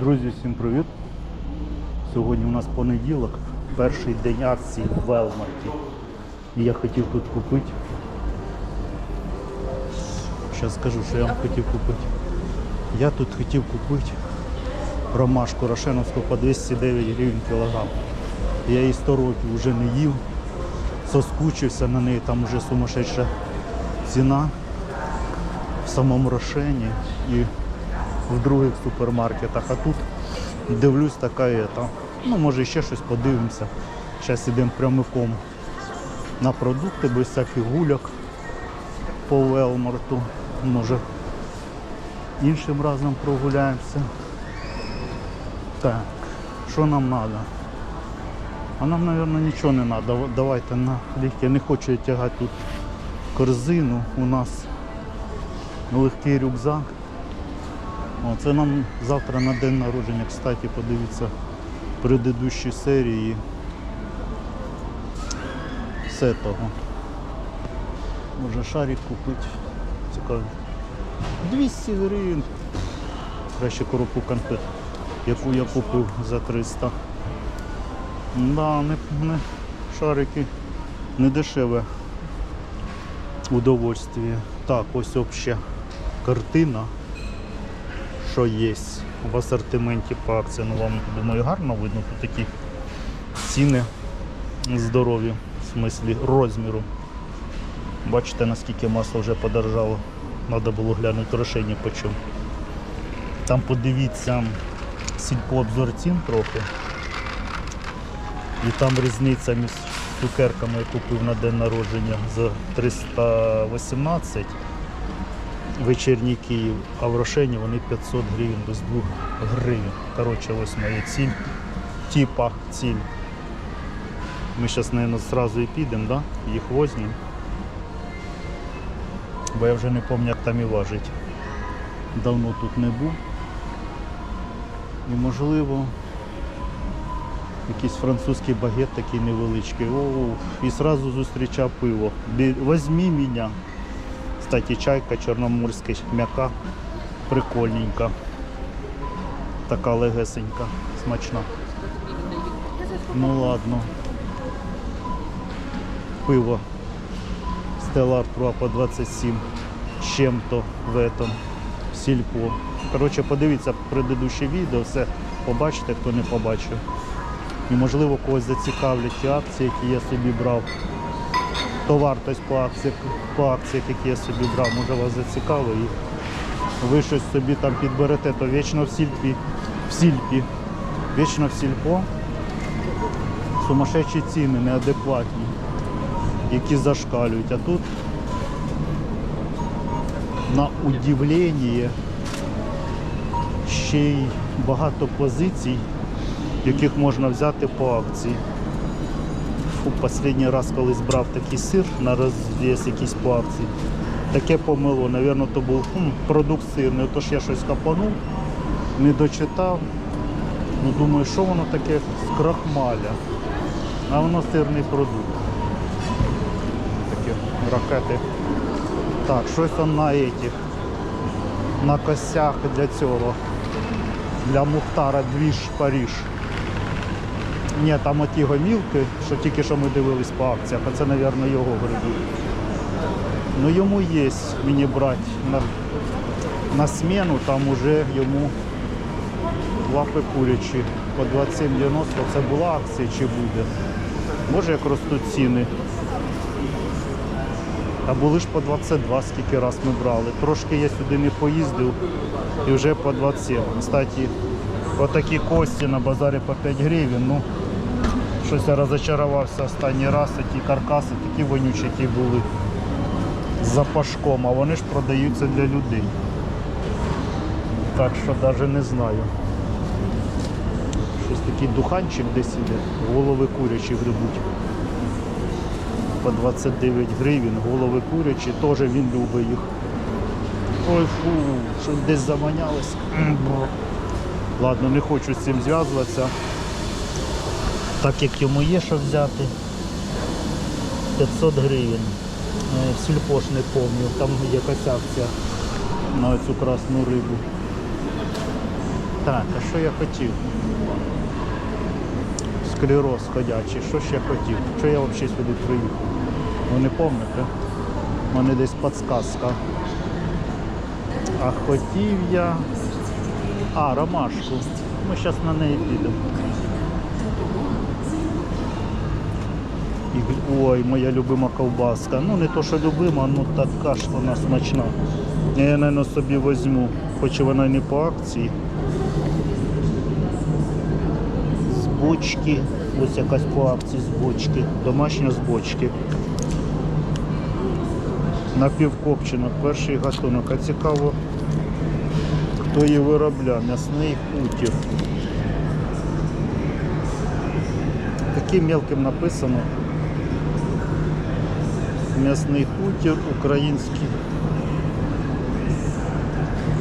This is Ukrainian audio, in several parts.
Друзі, всім привіт! Сьогодні у нас понеділок, перший день акції в Велмарті. І я хотів тут купити. Зараз скажу, що я вам хотів купити. Я тут хотів купити ромашку Рошеновську по 209 гривень кілограм. Я її 100 років вже не їв, соскучився на неї, там вже сумасшедша ціна в самому Рошені і в других супермаркетах. А тут дивлюсь така і та. Ну, може ще щось подивимося. Зараз йдемо прямиком на продукти без всяких гуляк по Велмарту. Може іншим разом прогуляємося. Так, що нам треба? А нам, мабуть, нічого не треба. Давайте на легке. Не хочу я тягати тут корзину. У нас легкий рюкзак. Це нам завтра на день народження, кстати, подивіться предыдущі серії все того. Може шарик купити. Цікаво. 200 гривень. Краще коробку конфет, яку я купив за 300. Да, не, не шарики не дешеве удовольствие. Так, ось взагалі картина що є в асортименті по акції. Ну вам думаю гарно видно тут такі ціни здорові, в смислі розміру. Бачите наскільки масло вже подорожало. Треба було глянути рошені по чому. Там подивіться сільпообзор цін трохи. І там різниця між цукерками я купив на день народження за 318 вечірній Київ, а в Рошені вони 500 гривень без 2 гривень. Коротше, ось моя ціль. Типа ціль. Ми зараз, мабуть, одразу і підемо, да? їх возьмемо. Бо я вже не пам'ятаю, як там і важить. Давно тут не був. І можливо якийсь французький багет такий невеличкий. О, і одразу зустрічав пиво. Возьми мене. Кстати, чайка чорноморська, м'яка, прикольненька. Така легесенька, смачна. Ну ладно. Пиво. Стелла Артруа по 27 з чим-то в этом сільпо. Коротше, подивіться предыдущее відео, все побачите, хто не побачив. І можливо когось зацікавлять ті акції, які я собі брав то вартість по акціях, по акціях, які я собі брав, може вас зацікавить. І ви щось собі там підберете, то вічно в сільпі, в сільпі, вічно в сільпо. Сумасшедші ціни, неадекватні, які зашкалюють. А тут на удивлення ще й багато позицій, яких можна взяти по акції. Останній раз колись брав такий сир на розв'яз якийсь по. Таке помило, Навірно, то був хм, продукт сирний. Отож я щось капанув, не дочитав. Ну, думаю, що воно таке з крахмаля. А воно сирний продукт. Такі ракети. Так, щось он на этих, на косях для цього. Для Мухтара двіж Паріж. Ні, там оті гомілки, що тільки що ми дивились по акціях, а це, мабуть, його гриби. Ну йому є мені брати на, на смену, там уже йому лапи курячі по 27,90 це була акція чи буде. Може як ростуть ціни. А були ж по 22, скільки раз ми брали. Трошки я сюди не поїздив і вже по 27. Кстати, отакі кості на базарі по 5 гривень. Ну, щось я розочарувався останній раз, ті каркаси такі вонючі ті були з запашком, а вони ж продаються для людей. Так що навіть не знаю. Щось такий духанчик десь іде, голови курячі грибуть. По 29 гривень, голови курячі, теж він любить їх. Ой фу, щось десь заманялось. Ладно, не хочу з цим зв'язуватися. Так як йому є що взяти. 500 гривень. Е, в Сільпо ж не пам'ятаю, там якась акція на цю красну рибу. Так, а що я хотів? Склероз ходячий, що ще хотів? Що я взагалі сюди приїхав? Ви не пам'ятаєте? У мене десь підсказка. А хотів я. А, ромашку. Ми зараз на неї підемо. І, гл- ой, моя любима ковбаска. Ну не то, що любима, ну така ж вона смачна. Я, мабуть, собі візьму, хоч вона не по акції. З бочки. Ось якась по акції з бочки. Домашня з бочки. Напівкопчена, перший гатунок. А цікаво, хто її виробляв. М'ясний хутір. Таким мелким написано. М'ясний хутір, український.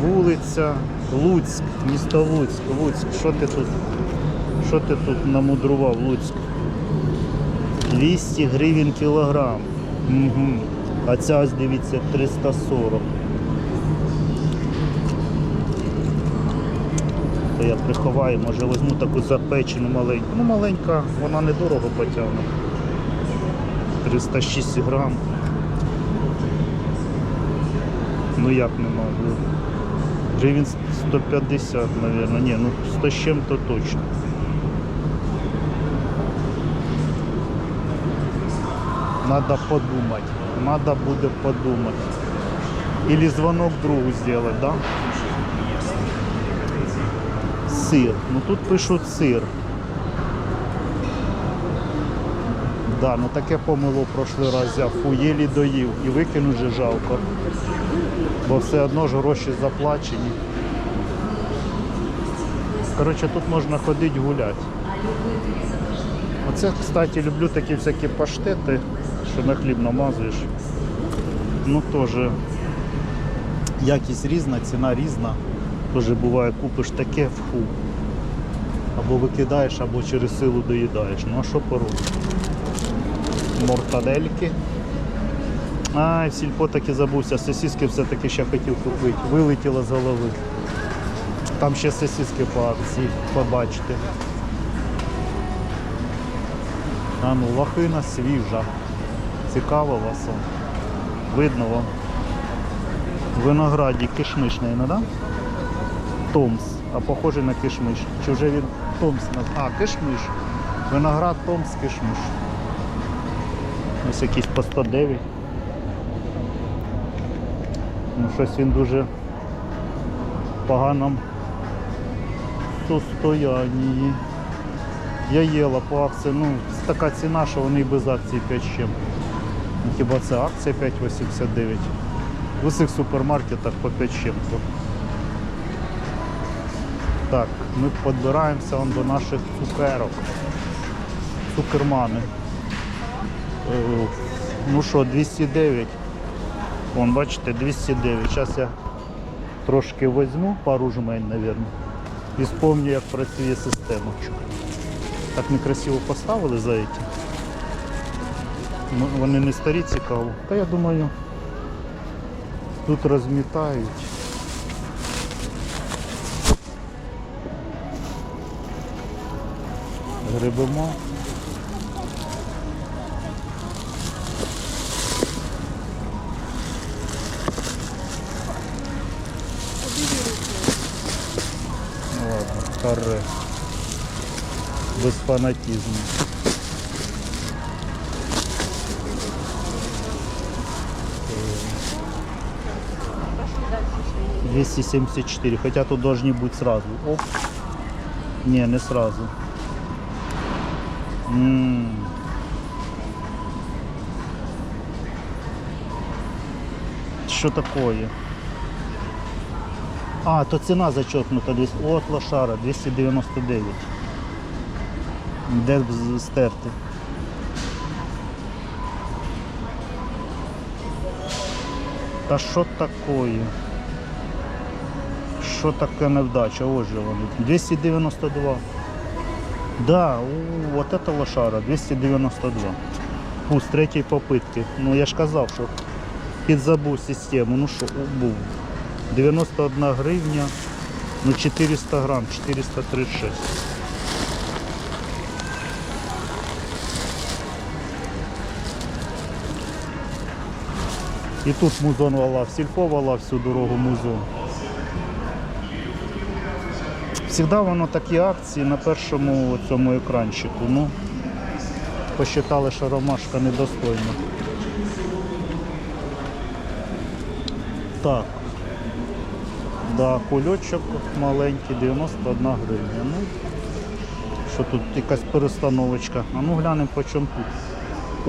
Вулиця Луцьк, місто Луцьк, Луцьк. Що ти тут? Що ти тут намудрував, Луцьк? 200 гривень кілограм. Угу. А ця ось дивіться 340. То я приховаю, може візьму таку запечену маленьку. Ну маленька, вона недорого потягне. 306 грам. Ну як нема? Гривень 150, мабуть. Ні, ну 100 з чим-то точно. Надо подумать. Надо буде подумать. Или звонок другу сделать, да? Сыр. Ну тут пишуть сир. Да, ну таке помило в прошлий раз взяв. Фу, доїв і викинуть же жалко. Бо все одно ж гроші заплачені. Коротше, тут можна ходити гуляти. Оце, кстати, люблю такі всякі паштети, що на хліб намазуєш. Ну теж якість різна, ціна різна. Теж буває, купиш таке фу. Або викидаєш, або через силу доїдаєш. Ну а що поробиш? Мортадельки. Ай, сільпо таки забувся, сосиски все-таки ще хотів купити. Вилетіло з голови. Там ще сосиски по акції, побачите. А ну, лохина свіжа. Цікаво вас. Видно вам. Винограді кишмиш, не да? Томс. А похоже на кишмиш. Чи вже він Томс наз- А, кишмиш. Виноград Томс кишмиш. Ось якийсь по 109. Ну щось він дуже в поганому состоянні. Я їла по акції, ну така ціна, що вони і без акції 5 з чим. Ну, Хіба це акція 5,89? В усіх супермаркетах по 5 з чим-то. Так, ми підбираємося до наших цукерок. Цукермани. Е, Ну що, 209. Вон, бачите, 209. Зараз я трошки візьму, пару жмень, мабуть. І спомню, як працює система. Так некрасиво поставили за эти. Ну, Вони не старі цікаво. Та я думаю, тут розмітають. Грибимо. Каре. Без фанатизму. Э, 274, хотя тут должны быть сразу. Оп. Не, не сразу. М. Що такое? А, то ціна зачеркнута десь. От лошара, 299. Де б стерти? Та що такое? Що таке невдача? Ось же вони. 292. Да, у, вот это лошара, 292. Фу, з третьої попитки. Ну я ж казав, що підзабув систему. Ну що, був. 91 гривня Ну 400 грам, 436. І тут музон вала, сільпо вала всю дорогу музон. Всегда воно такі акції на першому цьому екранчику. Ну, посчитали, що ромашка недостойна. Так. Да, кульочок маленький, 91 гривня. Ну, що тут якась перестановочка. А ну глянемо по чому тут.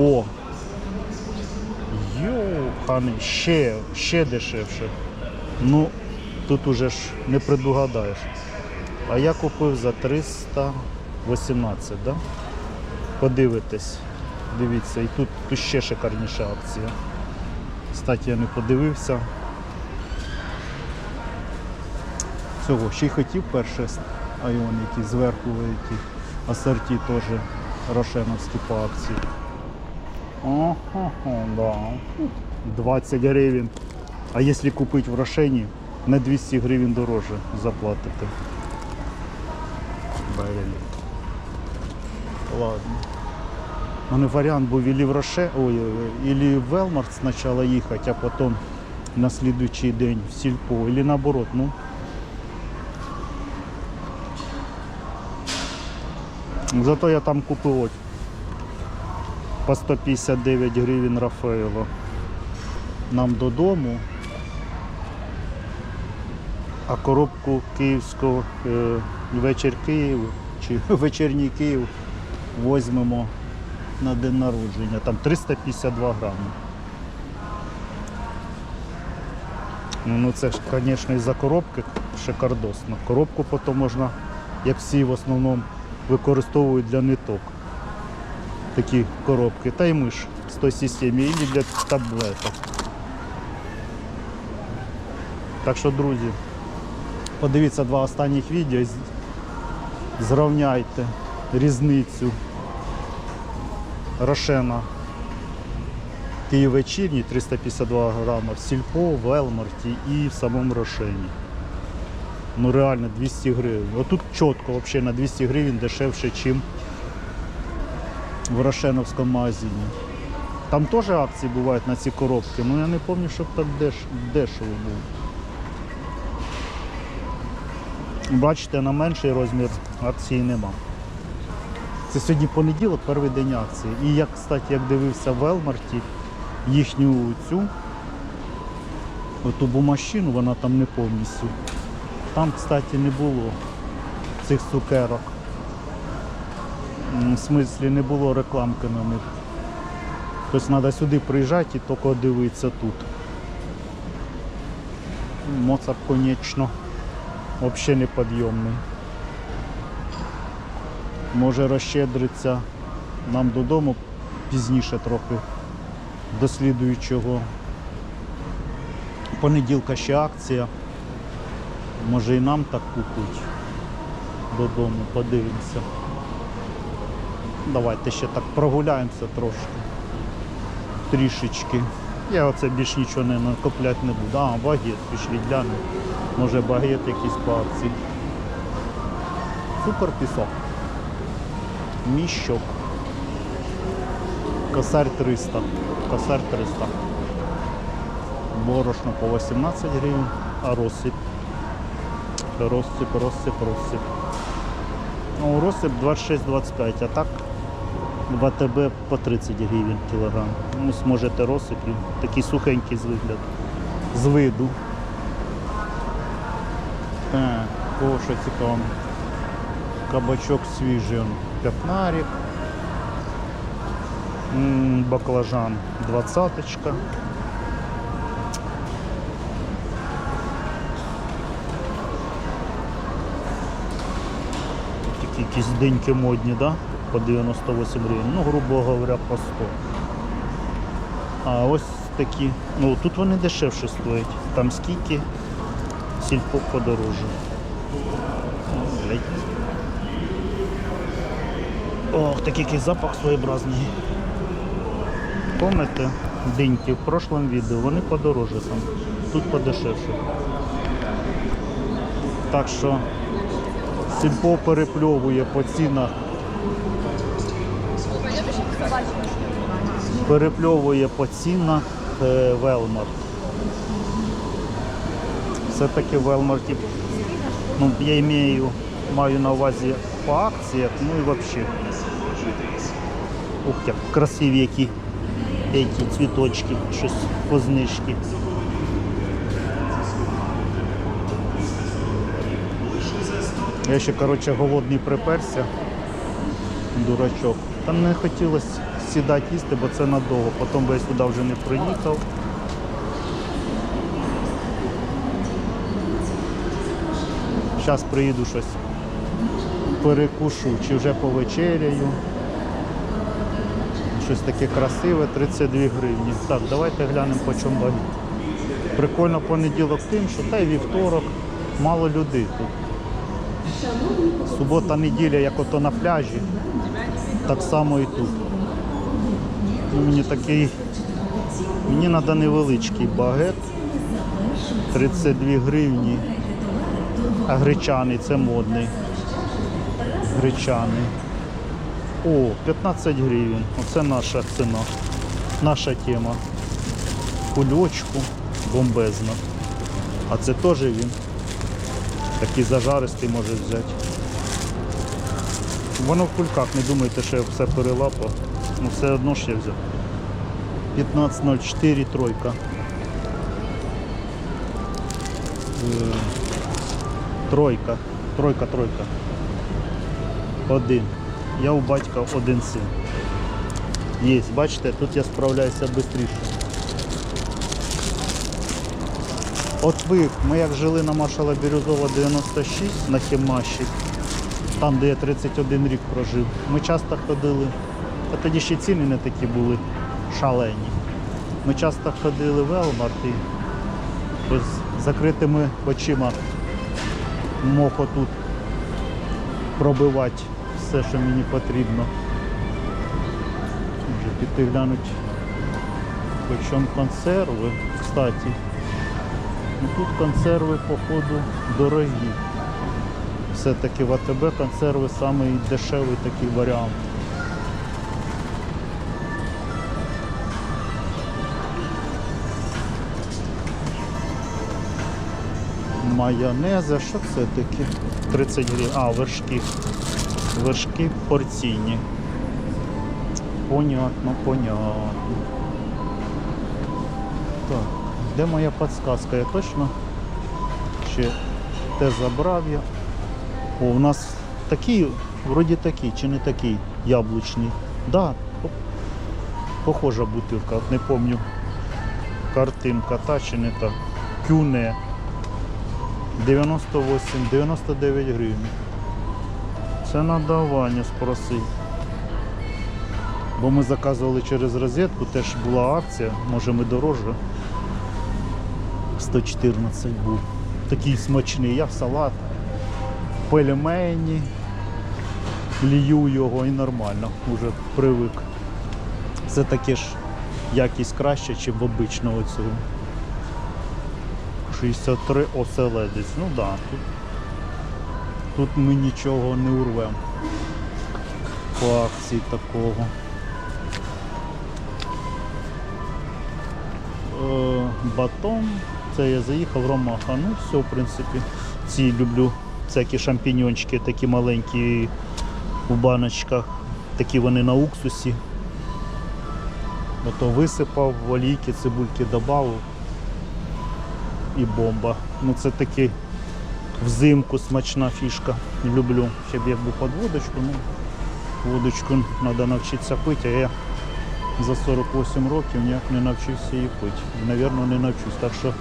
О! Йохани, ще, ще дешевше. Ну, тут уже ж не предугадаєш. А я купив за 318, да? Подивитесь. Дивіться, і тут, тут ще шикарніша акція. Кстати, я не подивився. Цього ще й хотів перше айон, які зверху які асорті теж рошеновські по акції. Ага, да. 20 гривень. А якщо купити в Рошені, на 200 гривень дороже заплатите. Блин. Ладно. Мене варіант був или в Роше, ой, или в Велмарт спочатку їхати, а потім на слідуючий день в Сільпо, или наоборот, ну. Зато я там купив от по 159 гривень Рафаело. Нам додому. А коробку київського е, вечір Києву чи вечірній Київ візьмемо на день народження. Там 352 грами. Ну, ну це ж, звісно, із-за коробки шикардосно. Коробку потім можна, як всі в основному використовують для ниток. Такі коробки. Та й миш з той системи і для таблеток. Так що, друзі, подивіться два останніх відео і зрівняйте різницю Рошена Київ вечірній 352 грама, в Сільпо, в Елмарті і в самому Рошені. Ну реально 200 гривень. Отут чітко взагалі на 200 гривень дешевше, ніж в Рошеновському магазині. Там теж акції бувають на ці коробки, але я не пам'ятаю, щоб так деш... дешево було. Бачите, на менший розмір акції нема. Це сьогодні понеділок, перший день акції. І я, кстати, як дивився в Елмарті, їхню цю оту бумащину, вона там не повністю. Там, кстати, не було цих цукерок. В смислі не було рекламки на них. Тобто треба сюди приїжджати і тільки дивитися тут. Моцарт, конечно, взагалі неподйомний. Може розщедриться нам додому пізніше трохи до слідуючого понеділка ще акція. Може і нам так купить додому, подивимося. Давайте ще так прогуляємося трошки. Трішечки. Я оце більш нічого не накопляти не буду. А, багет, пішли глянемо. Може багет якийсь по акції. Супер пісок. Міщок. Косарь 300. Косарь 300. Борошно по 18 гривень, а розсип. Розсип, розсип, розсип. Ну, розсип 26-25, а так в АТБ по 30 гривень кілограм. Ну, зможете розсип, він такий сухенький з вигляду. З виду. Так, кого що цікаво. Кабачок свіжий, он, пятнарик. Баклажан двадцаточка. Якісь деньки модні, да? По 98 гривень. Ну, грубо говоря, по 100. А ось такі. Ну тут вони дешевше стоять. Там скільки сільпо блядь. Ох, такий який запах своєобразний. Помните диньки в прошлому відео, вони подорожче там. Тут подешевше. Так що сільпо перепльовує по цінах. Перепльовує по цінах е, Велмар. Все-таки в ну, я имею, маю на увазі по акціях, ну і взагалі. Ух, як красиві які які цвіточки, щось по знижки. Я ще, коротше, голодний приперся, дурачок. Там не хотілося сідати їсти, бо це надовго. Потім би я сюди вже не приїхав. Зараз приїду щось перекушу, чи вже повечеряю. Щось таке красиве, 32 гривні. Так, давайте глянемо по чому. Прикольно понеділок тим, що та й вівторок, мало людей тут. Субота, неділя, як ото на пляжі, так само і тут. Ну, мені такий, мені треба невеличкий багет, 32 гривні, а гречаний це модний. Гречаний. О, 15 гривень. Оце наша ціна. Наша тема. Кульочку бомбезно. А це теж він. Такий зажаристий може взяти. Воно в кульках, не думайте, що я все перелапав. Ну все одно ж я взяв. 15.04 тройка. Е, Тройка. Тройка, тройка. Один. Я у батька один син. Є, бачите, тут я справляюся швидше. От ви, ми як жили на Маршала Бірюзова 96 на Хімаші, там, де я 31 рік прожив, ми часто ходили, а тоді ще ціни не такі були шалені. Ми часто ходили в Елмарт і з закритими очима мог отут пробивати все, що мені потрібно. Вже піти глянуть, по консерви. Кстати, ну тут консерви, походу, дорогі. Все-таки в АТБ консерви самий дешевий такий варіант. Майонеза, що це таке? 30 гривень. А, вершки. Вершки порційні. Понятно, понятно. Де моя подсказка? Я точно ще те забрав я. О, у нас такий, вроді такий, чи не такий яблучний. Да, похожа бутилка, не пам'ятаю. Картинка, та чи не та. Кюне. 98-99 гривень. Це надавання спроси. Бо ми заказували через розетку, теж була акція, може ми дорожче. 114 був. Такий смачний, я салат, пельмені, лію його і нормально, вже привик. Це таке ж якість краще, ніж в обичного цього. 63 оселедець. Ну так, да, тут, тут ми нічого не урвемо по акції такого. Е, батон, це я заїхав, ромаха. Ну все, в принципі. Ці люблю всякі шампіньончики, такі маленькі у баночках. Такі вони на уксусі. Ото висипав, олійки, цибульки додав і бомба. Ну це таки взимку смачна фішка. Люблю. Ще б якби під водочку, ну водочку треба навчитися пити, а я за 48 років ніяк не навчився її пити. Навірно, не навчусь. Так що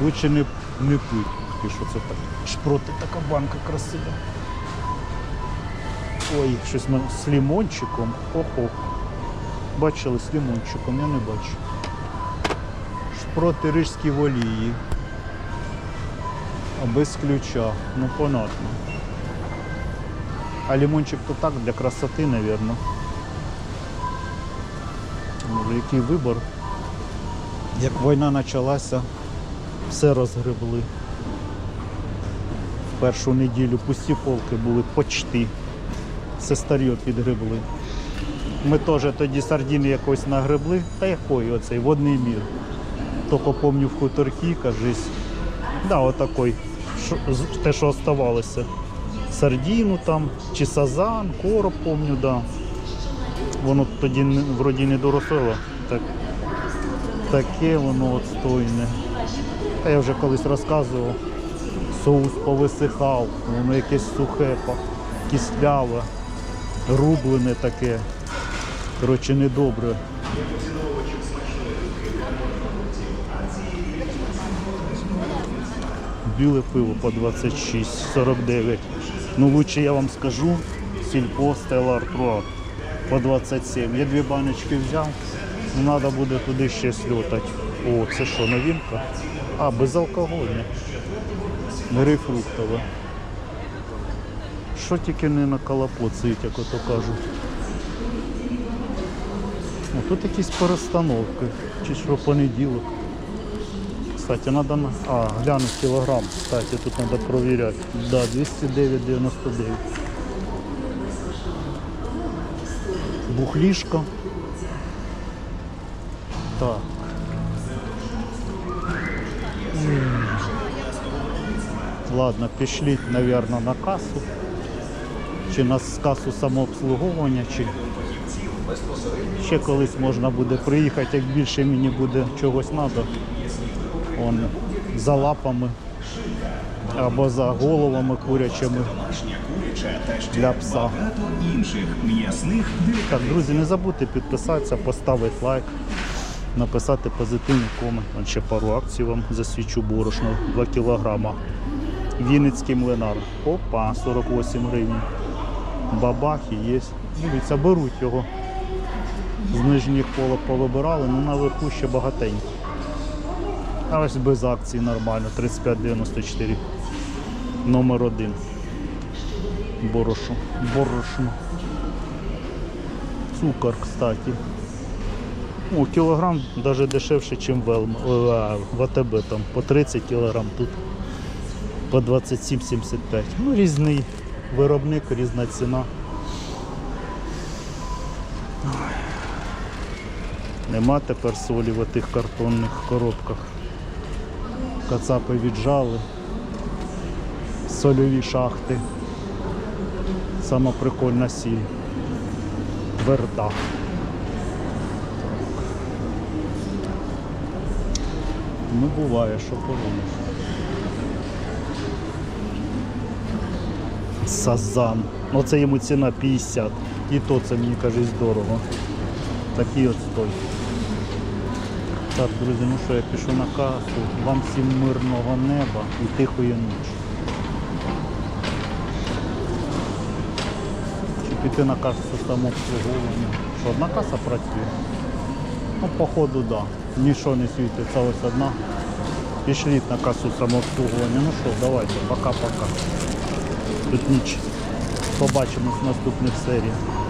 лучше не, не пити. І що це так? Шпроти така банка красива. Ой, щось ми з лимончиком. Охо. Бачили з лимончиком, я не бачу. Шпроти рижські в олії. А без ключа. Ну понятно. А лимончик то так для красоти. Може, який вибор. Як війна почалася, все розгребли. Першу неділю пусті полки були почти. Це старьо підгребли. Ми теж тоді сардини якось нагребли. Та якої оцей водний мір. Тільки помню в хуторки, кажись. Да, отакой. Те, що оставалося. Сардіну там, чи сазан, короб, помню, да. Воно тоді вроді не доросло. Так, таке воно отстойне. Та я вже колись розказував. Соус повисихав, воно якесь сухе, кисляве, рублене таке. Коротше, недобре. Біле пиво по 26,49. Ну лучше я вам скажу, сільпо Stella Artois по 27. Я дві баночки взяв, треба буде туди ще сльотати. О, це що, новинка? А, безалкогольне. Грейпфруктове. Що тільки не наколопоцить, як ото кажуть. Тут якісь перестановки. Чи що понеділок. Кстати, надо на... А, глянуть кілограм. Кстати, тут треба провіряти. Да, 209,99. Бухлішка. Так. Ладно, пішліть, мабуть, на касу. Чи на касу самообслуговування, чи ще колись можна буде приїхати, як більше мені буде чогось треба. Он за лапами або за головами курячими для пса. Так, друзі, не забудьте підписатися, поставити лайк, написати позитивний комент. Ще пару акцій вам засвічу борошно 2 кілограма. Вінницький млинар. Опа, 48 гривень. Бабахи є. Дивіться, беруть його. З нижніх полок повибирали, ну наверху ще багатенько. А ось без акцій нормально. 35,94. Номер один. Борошно. Борошно. Цукор, кстати. О, кілограм навіть дешевше, ніж в, е, в АТБ. Там по 30 кілограм, тут по 27,75. Ну, різний виробник, різна ціна. Нема тепер солі в тих картонних коробках. Кацапи віджали. Сольові шахти. Сама прикольна сіль. Тверда. Ну буває, що поробиш. Сазан. Ну це йому ціна 50. І то це мені кажуть дорого. Такий от стой. Так, друзі, ну що, я пишу на касу. Вам всім мирного неба і тихої ночі. Чи піти на касу самообслуговування? Що, одна каса працює? Ну, походу, да. Нічого не світиться, ось одна. Пішліть на касу самообслуговування. Ну що, давайте, пока-пока. Тут ніч. Побачимось в наступних серіях.